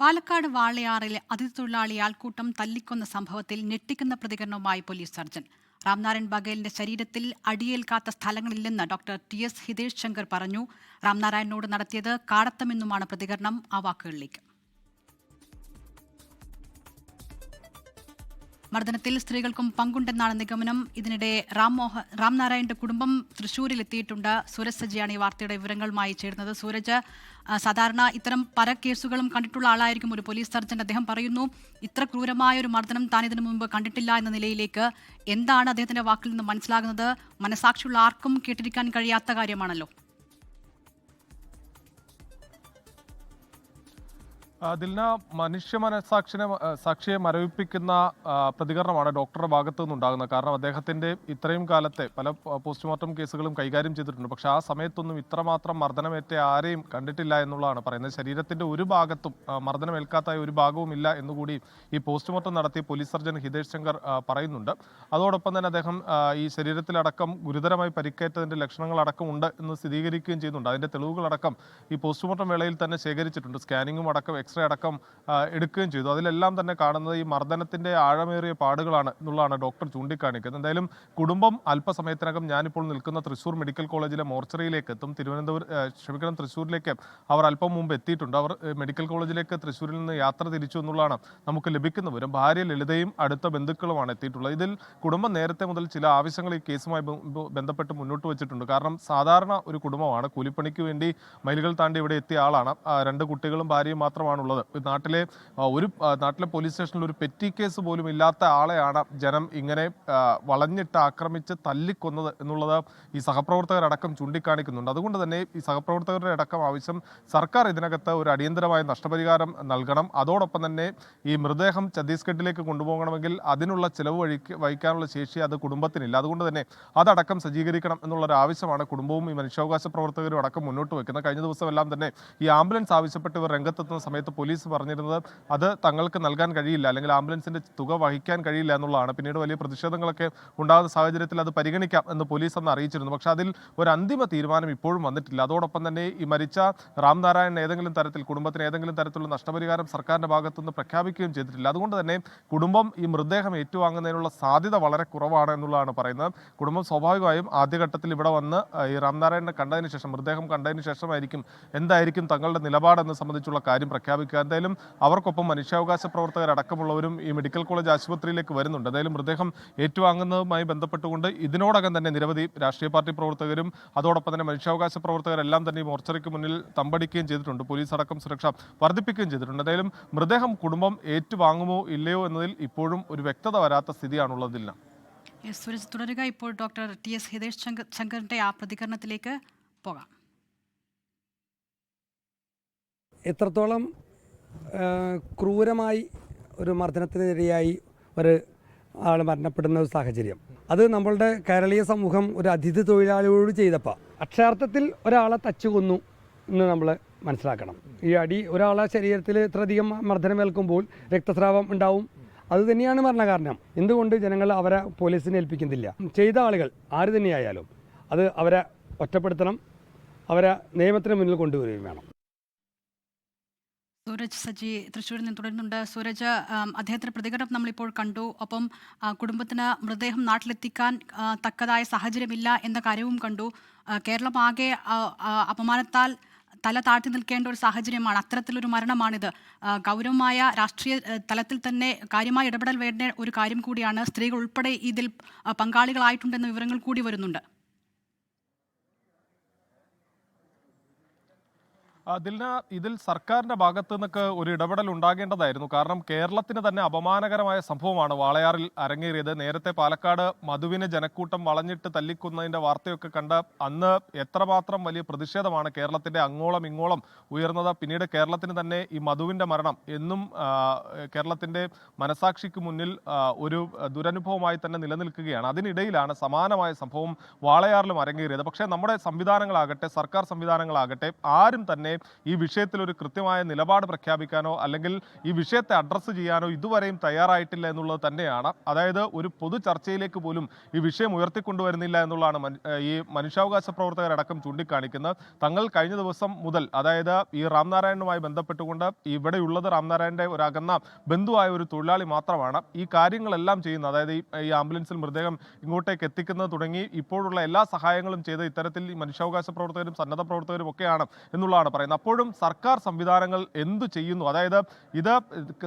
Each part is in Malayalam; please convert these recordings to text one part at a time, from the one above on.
പാലക്കാട് വാളയാറിലെ അതിഥി തൊഴിലാളി ആൾക്കൂട്ടം തല്ലിക്കൊന്ന സംഭവത്തിൽ ഞെട്ടിക്കുന്ന പ്രതികരണവുമായി പോലീസ് സർജൻ. രാംനാരായൺ ബഗേലിന്റെ ശരീരത്തിൽ അടിയേൽക്കാത്ത സ്ഥലങ്ങളില്ലെന്ന് doctor T S Hitesh Shankar പറഞ്ഞു. രാംനാരായണനോട് നടത്തിയത് കാടത്തമെന്നുമാണ് പ്രതികരണം. ആ വാക്കുകളിലേക്ക്. മർദ്ദനത്തിൽ സ്ത്രീകൾക്കും പങ്കുണ്ടെന്നാണ് നിഗമനം. ഇതിനിടെ രാംമോഹൻ രാംനാരായണന്റെ കുടുംബം തൃശൂരിൽ എത്തിയിട്ടുണ്ട് സൂരജ് സജിയാണ് ഈ വാർത്തയുടെ വിവരങ്ങളുമായി ചേരുന്നത്. സൂരജ് സാധാരണ ഇത്തരം പല കേസുകളും കണ്ടിട്ടുള്ള ആളായിരിക്കും ഒരു പോലീസ് സർജൻ അദ്ദേഹം പറയുന്നു ഇത്ര ക്രൂരമായ ഒരു മർദ്ദനം താൻ ഇതിനു മുമ്പ് കണ്ടിട്ടില്ല എന്ന നിലയിലേക്ക് എന്താണ് അദ്ദേഹത്തിന്റെ വാക്കിൽ നിന്ന് മനസ്സിലാകുന്നത്? മനസാക്ഷിയുള്ള ആർക്കും കേട്ടിരിക്കാൻ കഴിയാത്ത കാര്യമാണല്ലോ. ദിൽന മനുഷ്യ മനസാക്ഷിനെ സാക്ഷിയെ മരവിപ്പിക്കുന്ന പ്രതികരണമാണ് ഡോക്ടറുടെ ഭാഗത്തു നിന്നുണ്ടാകുന്നത്. കാരണം അദ്ദേഹത്തിന്റെ ഇത്രയും കാലത്തെ പല പോസ്റ്റ്മോർട്ടം കേസുകളും കൈകാര്യം ചെയ്തിട്ടുണ്ട്. പക്ഷെ ആ സമയത്തൊന്നും ഇത്രമാത്രം മർദ്ദനമേറ്റ ആരെയും കണ്ടിട്ടില്ല എന്നുള്ളതാണ് പറയുന്നത്. ശരീരത്തിന്റെ ഒരു ഭാഗത്തും മർദ്ദനമേൽക്കാത്തായ മർദ്ദനമേൽക്കാത്ത ഒരു ഭാഗവും ഇല്ല എന്നുകൂടി ഈ പോസ്റ്റ്മോർട്ടം നടത്തിയ പോലീസ് സർജൻ ഹിതേഷ് ശങ്കർ പറയുന്നുണ്ട്. അതോടൊപ്പം തന്നെ അദ്ദേഹം ഈ ശരീരത്തിലടക്കം ഗുരുതരമായി പരിക്കേറ്റതിന്റെ ലക്ഷണങ്ങളടക്കം ഉണ്ട് എന്ന് സ്ഥിരീകരിക്കുകയും ചെയ്യുന്നുണ്ട്. അതിന്റെ തെളിവുകളടക്കം ഈ പോസ്റ്റ്മോർട്ടം വേളയിൽ തന്നെ ശേഖരിച്ചിട്ടുണ്ട്. സ്കാനിങ്ങും അടക്കം എക്സ്റേ അടക്കം എടുക്കുകയും ചെയ്തു. അതിലെല്ലാം തന്നെ കാണുന്നത് ഈ മർദ്ദനത്തിന്റെ ആഴമേറിയ പാടുകളാണ് എന്നുള്ളതാണ് ഡോക്ടർ ചൂണ്ടിക്കാണിക്കുന്നത്. എന്തായാലും കുടുംബം അല്പസമയത്തിനകം ഞാനിപ്പോൾ നിൽക്കുന്ന തൃശ്ശൂർ മെഡിക്കൽ കോളേജിലെ മോർച്ചറിയിലേക്ക് എത്തും. തിരുവനന്തപുരം ക്ഷമിക്കണം തൃശ്ശൂരിലേക്ക് അവർ അല്പം മുമ്പ് എത്തിയിട്ടുണ്ട്. അവർ മെഡിക്കൽ കോളേജിലേക്ക് തൃശ്ശൂരിൽ നിന്ന് യാത്ര തിരിച്ചു എന്നുള്ളതാണ് നമുക്ക് ലഭിക്കുന്ന വിവരം. ഭാര്യ ലളിതയും അടുത്ത ബന്ധുക്കളുമാണ് എത്തിയിട്ടുള്ളത്. ഇതിൽ കുടുംബം നേരത്തെ മുതൽ ചില ആവശ്യങ്ങൾ ഈ കേസുമായി ബന്ധപ്പെട്ട് മുന്നോട്ട് വെച്ചിട്ടുണ്ട്. കാരണം സാധാരണ ഒരു കുടുംബമാണ്. കൂലിപ്പണിക്ക് വേണ്ടി മൈലുകൾ താണ്ടി ഇവിടെ എത്തിയ ആളാണ്. രണ്ട് കുട്ടികളും ഭാര്യയും മാത്രമാണുള്ളത് നാട്ടിലെ ഒരു നാട്ടിലെ പോലീസ് സ്റ്റേഷനിൽ ഒരു പെറ്റി കേസ് പോലും ഇല്ലാത്ത ആളെയാണ് ജനം ഇങ്ങനെ വളഞ്ഞിട്ട് ആക്രമിച്ച് തല്ലിക്കൊന്നത് എന്നുള്ളത് ഈ സഹപ്രവർത്തകരടക്കം ചൂണ്ടിക്കാണിക്കുന്നുണ്ട്. അതുകൊണ്ട് തന്നെ ഈ സഹപ്രവർത്തകരുടെ അടക്കം ആവശ്യം സർക്കാർ ഇതിനകത്ത് ഒരു അടിയന്തരമായ നഷ്ടപരിഹാരം നൽകണം. അതോടൊപ്പം തന്നെ ഈ മൃതദേഹം ഛത്തീസ്ഗഡിലേക്ക് കൊണ്ടുപോകണമെങ്കിൽ അതിനുള്ള ചിലവ് വഴിക്ക് വഹിക്കാനുള്ള ശേഷി അത് കുടുംബത്തിനില്ല. അതുകൊണ്ട് തന്നെ അതടക്കം സജ്ജീകരിക്കണം എന്നുള്ളൊരു ആവശ്യമാണ് കുടുംബവും ഈ മനുഷ്യാവകാശ പ്രവർത്തകരും അടക്കം മുന്നോട്ട് വെക്കുന്നത് കഴിഞ്ഞ ദിവസമെല്ലാം തന്നെ ഈ ആംബുലൻസ് ആവശ്യപ്പെട്ട് ഇവർ രംഗത്തെത്തുന്ന സമയത്ത് പോലീസ് പറഞ്ഞിരുന്നത് അത് തങ്ങൾക്ക് നൽകാൻ കഴിയില്ല അല്ലെങ്കിൽ ആംബുലൻസിന്റെ തുക വഹിക്കാൻ കഴിയില്ല എന്നുള്ളതാണ്. പിന്നീട് വലിയ പ്രതിഷേധങ്ങളൊക്കെ ഉണ്ടാകുന്ന സാഹചര്യത്തിൽ അത് പരിഗണിക്കാം എന്ന് പോലീസ് അന്ന് അറിയിച്ചിരുന്നു. പക്ഷേ അതിൽ ഒരു അന്തിമ തീരുമാനം ഇപ്പോഴും വന്നിട്ടില്ല. അതോടൊപ്പം തന്നെ ഈ മരിച്ച രാംനാരായണൻ ഏതെങ്കിലും തരത്തിൽ കുടുംബത്തിന് ഏതെങ്കിലും തരത്തിലുള്ള നഷ്ടപരിഹാരം സർക്കാരിന്റെ ഭാഗത്തുനിന്ന് പ്രഖ്യാപിക്കുകയും ചെയ്തിട്ടില്ല. അതുകൊണ്ട് തന്നെ കുടുംബം ഈ മൃതദേഹം ഏറ്റുവാങ്ങുന്നതിനുള്ള സാധ്യത വളരെ കുറവാണ് എന്നുള്ളതാണ് പറയുന്നത്. കുടുംബം സ്വാഭാവികമായും ആദ്യഘട്ടത്തിൽ ഇവിടെ വന്ന് ഈ രാംനാരായണനെ കണ്ടതിന് ശേഷം മൃതദേഹം കണ്ടതിന് ശേഷമായിരിക്കും എന്തായിരിക്കും തങ്ങളുടെ നിലപാടെന്ന് സംബന്ധിച്ചുള്ള കാര്യം പ്രഖ്യാപിക്കുക. എന്തായാലും അവർക്കൊപ്പം മനുഷ്യാവകാശ പ്രവർത്തകരടക്കമുള്ളവരും ഈ മെഡിക്കൽ കോളേജ് ആശുപത്രിയിലേക്ക് വരുന്നുണ്ട്. എന്തായാലും മൃതദേഹം ഏറ്റുവാങ്ങുന്നതുമായി ബന്ധപ്പെട്ടുകൊണ്ട് ഇതിനോടകം തന്നെ നിരവധി രാഷ്ട്രീയ പാർട്ടി പ്രവർത്തകരും അതോടൊപ്പം തന്നെ മനുഷ്യാവകാശ പ്രവർത്തകരെല്ലാം തന്നെ ഈ മോർച്ചറിക്ക് മുന്നിൽ തമ്പടിക്കുകയും ചെയ്തിട്ടുണ്ട്. പോലീസ് അടക്കം സുരക്ഷ വർദ്ധിപ്പിക്കുകയും ചെയ്തിട്ടുണ്ട്. എന്തായാലും മൃതദേഹം കുടുംബം ഏറ്റുവാങ്ങുമോ ഇല്ലയോ എന്നതിൽ ഇപ്പോഴും ഒരു വ്യക്തത വരാത്ത സ്ഥിതിയാണുള്ളതില്ല. എസ്, സൂരജ് തുടരുക. ഇപ്പോൾ ഡോക്ടർ ടി എസ് ഹിതേഷ് ശങ്കറിന്റെ ആ പ്രതികരണത്തിലേക്ക് പോകാം. എത്രത്തോളം ക്രൂരമായി ഒരു മർദ്ദനത്തിനിരയായി ഒരു ആൾ മരണപ്പെടുന്ന ഒരു സാഹചര്യം. അത് നമ്മളുടെ കേരളീയ സമൂഹം ഒരു അതിഥി തൊഴിലാളിയോട് ചെയ്തപ്പോൾ അക്ഷരാർത്ഥത്തിൽ ഒരാളെ തച്ചു കൊന്നു എന്ന് നമ്മൾ മനസ്സിലാക്കണം. ഈ അടി ഒരാളെ ശരീരത്തിൽ ഇത്രയധികം മർദ്ദനമേൽക്കുമ്പോൾ രക്തസ്രാവം ഉണ്ടാവും. അത് തന്നെയാണ് മരണകാരണം. എന്തുകൊണ്ട് ജനങ്ങൾ അവരെ പോലീസിനെ ഏൽപ്പിക്കുന്നില്ല? ചെയ്ത ആളുകൾ ആര് തന്നെയായാലും അത് അവരെ ഒറ്റപ്പെടുത്തണം. അവരെ നിയമത്തിന് മുന്നിൽ കൊണ്ടുവരികയും വേണം. സൂരജ് സജി തൃശ്ശൂരിൽ നിന്ന് തുടരുന്നുണ്ട്. സൂരജ് അദ്ദേഹത്തിന്റെ പ്രതികരണം നമ്മളിപ്പോൾ കണ്ടു. ഒപ്പം കുടുംബത്തിന് മൃതദേഹം നാട്ടിലെത്തിക്കാൻ തക്കതായ സാഹചര്യമില്ല എന്ന കാര്യവും കണ്ടു. കേരളം ആകെ അപമാനത്താൽ തല താഴ്ത്തി നിൽക്കേണ്ട ഒരു സാഹചര്യമാണ്. അത്തരത്തിലൊരു മരണമാണിത്. ഗൗരവമായ രാഷ്ട്രീയ തലത്തിൽ തന്നെ കാര്യമായ ഇടപെടൽ വേണ്ട ഒരു കാര്യം കൂടിയാണ്. സ്ത്രീകൾ ഉൾപ്പെടെ ഇതിൽ പങ്കാളികളായിട്ടുണ്ടെന്ന വിവരങ്ങൾ കൂടി വരുന്നുണ്ട്. ദിൽന ഇതിൽ സർക്കാരിന്റെ ഭാഗത്തു നിന്നൊക്കെ ഒരു ഇടപെടൽ ഉണ്ടാകേണ്ടതായിരുന്നു. കാരണം കേരളത്തിന് തന്നെ അപമാനകരമായ സംഭവമാണ് വാളയാറിൽ അരങ്ങേറിയത്. നേരത്തെ പാലക്കാട് മധുവിനെ ജനക്കൂട്ടം വളഞ്ഞിട്ട് തല്ലിക്കുന്നതിന്റെ വാർത്തയൊക്കെ കണ്ട് അന്ന് എത്രമാത്രം വലിയ പ്രതിഷേധമാണ് കേരളത്തിന്റെ അങ്ങോളം ഇങ്ങോളം ഉയർന്നത്. പിന്നീട് കേരളത്തിന് തന്നെ ഈ മധുവിന്റെ മരണം എന്നും കേരളത്തിന്റെ മനസാക്ഷിക്ക് മുന്നിൽ ഒരു ദുരനുഭവമായി തന്നെ നിലനിൽക്കുകയാണ്. അതിനിടയിലാണ് സമാനമായ സംഭവം വാളയാറിലും അരങ്ങേറിയത്. പക്ഷേ നമ്മുടെ സംവിധാനങ്ങളാകട്ടെ സർക്കാർ സംവിധാനങ്ങളാകട്ടെ ആരും തന്നെ ഈ വിഷയത്തിൽ ഒരു കൃത്യമായ നിലപാട് പ്രഖ്യാപിക്കാനോ അല്ലെങ്കിൽ ഈ വിഷയത്തെ അഡ്രസ്സ് ചെയ്യാനോ ഇതുവരെയും തയ്യാറായിട്ടില്ല എന്നുള്ളത് തന്നെയാണ്. അതായത് ഒരു പൊതു ചർച്ചയിലേക്ക് പോലും ഈ വിഷയം ഉയർത്തിക്കൊണ്ടുവരുന്നില്ല എന്നുള്ളതാണ് ഈ മനുഷ്യാവകാശ പ്രവർത്തകരടക്കം ചൂണ്ടിക്കാണിക്കുന്നത്. തങ്ങൾ കഴിഞ്ഞ ദിവസം മുതൽ അതായത് ഈ രാംനാരായണനുമായി ബന്ധപ്പെട്ടുകൊണ്ട് ഇവിടെയുള്ളത് രാംനാരായണന്റെ ഒരു ബന്ധുവായ ഒരു തൊഴിലാളി മാത്രമാണ്. ഈ കാര്യങ്ങളെല്ലാം ചെയ്യുന്നത് അതായത് ഈ ആംബുലൻസിൽ മൃതദേഹം ഇങ്ങോട്ടേക്ക് എത്തിക്കുന്നത് തുടങ്ങി ഇപ്പോഴുള്ള എല്ലാ സഹായങ്ങളും ചെയ്ത് ഇത്തരത്തിൽ ഈ മനുഷ്യാവകാശ പ്രവർത്തകരും സന്നദ്ധ പ്രവർത്തകരും ഒക്കെയാണ് എന്നുള്ളതാണ് പറയുന്നത്. അപ്പോഴും സർക്കാർ സംവിധാനങ്ങൾ എന്തു ചെയ്യുന്നു? അതായത് ഇത്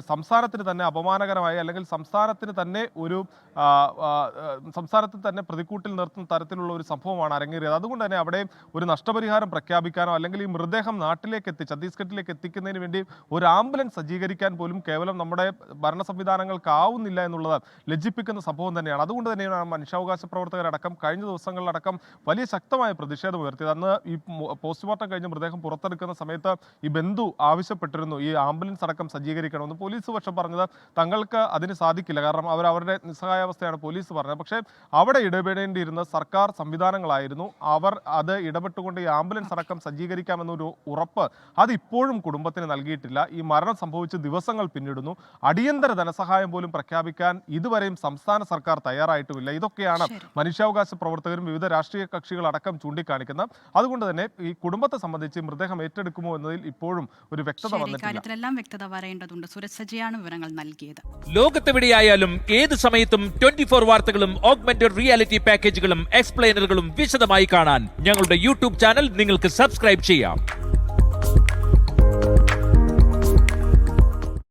സംസ്ഥാനത്തിന് തന്നെ അപമാനകരമായി അല്ലെങ്കിൽ സംസ്ഥാനത്തിന് തന്നെ ഒരു ആ, ആ, ആ, സംസ്ഥാനത്ത് തന്നെ പ്രതിക്കൂട്ടിൽ നിർത്തുന്ന തരത്തിലുള്ള ഒരു സംഭവമാണ് അരങ്ങേറിയത്. അതുകൊണ്ട് തന്നെ അവിടെ ഒരു നഷ്ടപരിഹാരം പ്രഖ്യാപിക്കാനോ അല്ലെങ്കിൽ ഈ മൃതദേഹം നാട്ടിലേക്ക് എത്തി ഛത്തീസ്ഗഡിലേക്ക് എത്തിക്കുന്നതിന് വേണ്ടി ഒരു ആംബുലൻസ് സജ്ജീകരിക്കാൻ പോലും കേവലം നമ്മുടെ ഭരണ സംവിധാനങ്ങൾക്കാവുന്നില്ല എന്നുള്ളത് ലജ്ജിപ്പിക്കുന്ന സംഭവം തന്നെയാണ്. അതുകൊണ്ട് തന്നെയാണ് മനുഷ്യാവകാശ പ്രവർത്തകരടക്കം കഴിഞ്ഞ ദിവസങ്ങളിലടക്കം വലിയ ശക്തമായ പ്രതിഷേധം ഉയർത്തിയത്. അന്ന് ഈ പോസ്റ്റ്മോർട്ടം കഴിഞ്ഞ് മൃതദേഹം പുറത്തെടുക്കുന്ന സമയത്ത് ഈ ബന്ധു ആവശ്യപ്പെട്ടിരുന്നു ഈ ആംബുലൻസ് അടക്കം സജ്ജീകരിക്കണമെന്ന് പോലീസ് പക്ഷം പറഞ്ഞത് തങ്ങൾക്ക് അതിന് സാധിക്കില്ല. കാരണം അവർ അവരുടെ നിസ്സഹായാവസ്ഥയാണ് പോലീസ് പറഞ്ഞത്. പക്ഷേ അവിടെ ഇടപെടേണ്ടിയിരുന്ന സർക്കാർ സംവിധാനങ്ങളായിരുന്നു. അവർ അത് ഇടപെട്ടുകൊണ്ട് ഈ ആംബുലൻസ് അടക്കം സജ്ജീകരിക്കാമെന്നൊരു ഉറപ്പ് അത് ഇപ്പോഴും കുടുംബത്തിന് നൽകിയിട്ടില്ല. ഈ മരണം സംഭവിച്ച ദിവസങ്ങൾ പിന്നിടുന്നു. അടിയന്തര ധനസഹായം പോലും പ്രഖ്യാപിക്കാൻ ഇതുവരെയും സംസ്ഥാന സർക്കാർ തയ്യാറായിട്ടുമില്ല. ഇതൊക്കെയാണ് മനുഷ്യാവകാശ പ്രവർത്തകരും വിവിധ രാഷ്ട്രീയ കക്ഷികളടക്കം ചൂണ്ടിക്കാണിക്കുന്നത്. അതുകൊണ്ട് തന്നെ ഈ കുടുംബത്തെ സംബന്ധിച്ച് മൃതദേഹം ഏറ്റെടുക്കുമോ എന്നതിൽ ഇപ്പോഴും ഒരു വ്യക്തത കാര്യത്തിലെല്ലാം വ്യക്തത വരേണ്ടതുണ്ട് സുരജ് സജിയാണ് വിവരങ്ങൾ നൽകിയത്. ലോകത്തെവിടെയായാലും ഏത് സമയത്തും ട്വന്റി ഫോർ വാർത്തകളും ഓഗ്മെന്റഡ് റിയാലിറ്റി പാക്കേജുകളും എക്സ്പ്ലെയിനറുകളും വിശദമായി കാണാൻ ഞങ്ങളുടെ യൂട്യൂബ് ചാനൽ നിങ്ങൾക്ക് സബ്സ്ക്രൈബ് ചെയ്യാം.